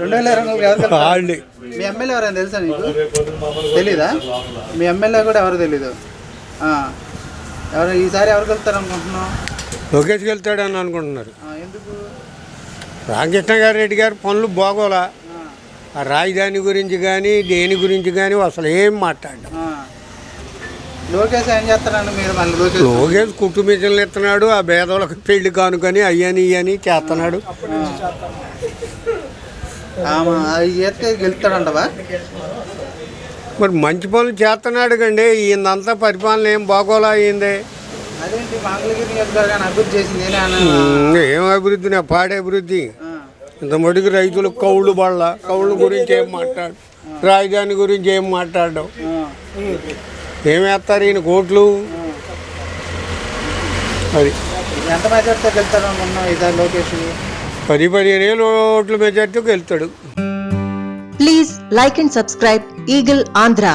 రెండు వేల ఇరవై నాలుగు మీ ఎమ్మెల్యే ఎవరైనా తెలుసా నీకు? తెలీదా? మీ ఎమ్మెల్యే కూడా ఎవరు తెలీదు. ఎవరు ఈసారి ఎవరు వెళ్తారు అనుకుంటున్నావు? లోకేష్ వెళ్తాడని అనుకుంటున్నారు. ఎందుకు? రామకృష్ణ గారి రెడ్డి గారి పనులు బాగోలా. ఆ, రాజధాని గురించి కానీ దేని గురించి కానీ అసలు ఏం మాట్లాడ్డాం. లోకేష్ ఏం చేస్తారండి మీరు మళ్ళీ? లోకేష్ లోకేష్ కుటుంబీజన్లు ఇస్తున్నాడు ఆ భేదవులకు పెళ్ళి కానుకొని అయ్యని ఇయ్యని చేస్తున్నాడు. చేస్తే గెలుస్తాడంటవా? మరి మంచి పనులు చేస్తున్నాడు కండి ఈయనంతా పరిపాలన ఏం బాగోలా ఉమ్, ఏం అభివృద్ధి? నా పాడే అభివృద్ధి. ఇంత మటుకు రైతులు కౌళ్ళు బళ్ళ కౌళ్ళు గురించి ఏం మాట్లాడు రాజధాని గురించి ఏం మాట్లాడడం. ఆ, ఏం వేస్తారు ఈయన కోట్లు? అది. ఎంత మెజార్టీతో గెలుస్తాడు అనుకుంటున్నావు? ఈసారి లోకేష్ పది పది రేలు ఓట్ల మెజార్టీకి వెళ్తాడు. Please like and subscribe eagle Andhra